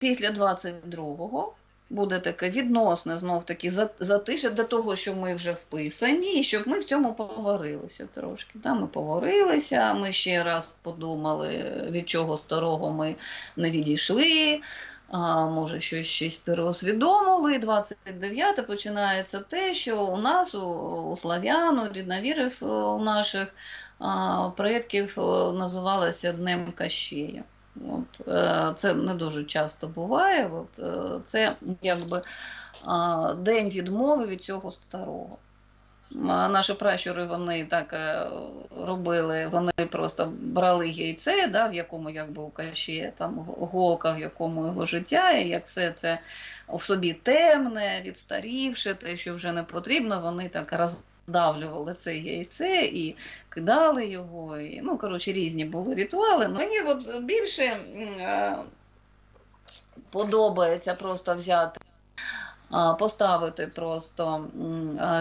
після 22-го буде таке відносне знов таки затише для того, що ми вже вписані, і щоб ми в цьому поварилися трошки. Да? Ми поварилися, ми ще раз подумали, від чого старого ми не відійшли. А, може, щось щось переосвідомили. 29 починається те, що у нас, у, у слав'ян, у рідновірів е, у наших а, предків е, називалося Днем Кащея. От, е, це не дуже часто буває. От, е, це якби день відмови від цього старого. Наші пращури вони так е, робили, вони просто брали яйце, да, в якому якби у каші там голка, в якому його життя, і як все це в собі темне, відстарівше, те, що вже не потрібно, вони так роздавлювали це яйце і кидали його. І, ну, коротше, різні були ритуали. Мені от більше е, подобається просто взяти. Поставити просто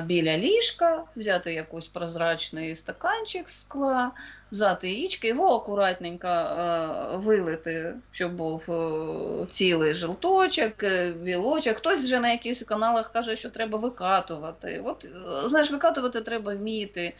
біля ліжка, взяти якийсь прозрачний стаканчик скла, взяти яєчко, його акуратненько е, вилити, щоб був е, цілий жовточок, е, вілочок. Хтось вже на якихось каналах каже, що треба викатувати. От, е, знаєш, викатувати треба вміти.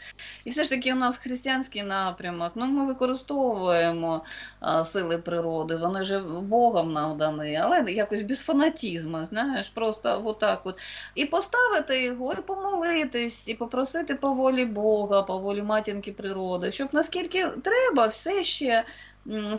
І все ж таки у нас християнський напрямок. Ну, ми використовуємо а, сили природи, вони ж Богом нам дані, але якось без фанатізму, знаєш, просто отак от. І поставити його, і помолитись, і попросити по волі Бога, по волі матінки природи, щоб наскільки треба, все ще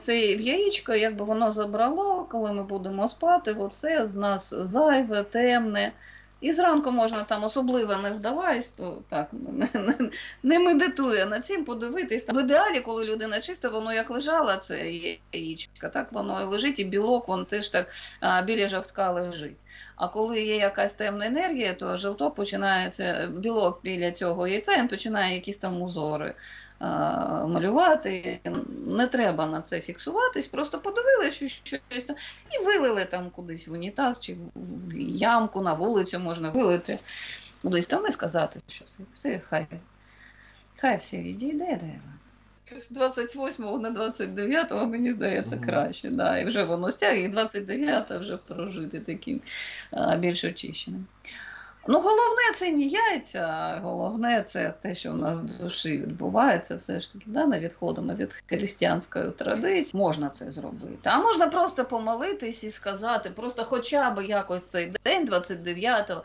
це в яєчко, якби воно забрало, коли ми будемо спати, оце з нас зайве, темне. І зранку можна там особливо не вдаваясь, так не, не, не медитує над цим, подивитись. В ідеалі, коли людина чиста, воно як лежала, це яєчко, так воно і лежить, і білок, він теж так а, біля жовтка лежить. А коли є якась темна енергія, то жовток починається, білок біля цього яйця, він починає якісь там узори малювати. Не треба на це фіксуватись, просто подивилися, що щось там, і вилили там кудись в унітаз чи в ямку на вулицю можна вилити. Кудись там і сказати, що все, все хай, хай все відійде. да. З 28-го на 29-го, мені здається, краще. Да. І вже воно стягує, і 29 вже прожити таким а, більш очищеним. Ну, головне це не яйця, а головне це те, що в нас в душі відбувається, все ж таки, да, не відходимо від християнської традиції. Можна це зробити. А можна просто помолитись і сказати, просто хоча б якось цей день, 29-го,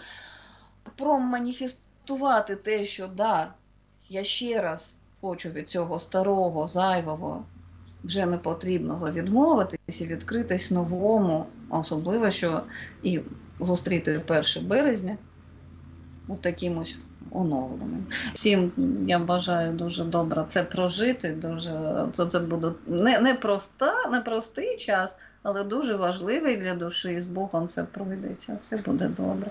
проманіфестувати те, що да, я ще раз хочу від цього старого, зайвого, вже непотрібного відмовитись і відкритись новому, особливо, що і зустріти 1 березня таким ось оновленим. Всім я бажаю дуже добре це прожити. Дуже це, це буде не, не, проста, не простий час, але дуже важливий для душі. І з Богом це пройдеться. Все буде добре.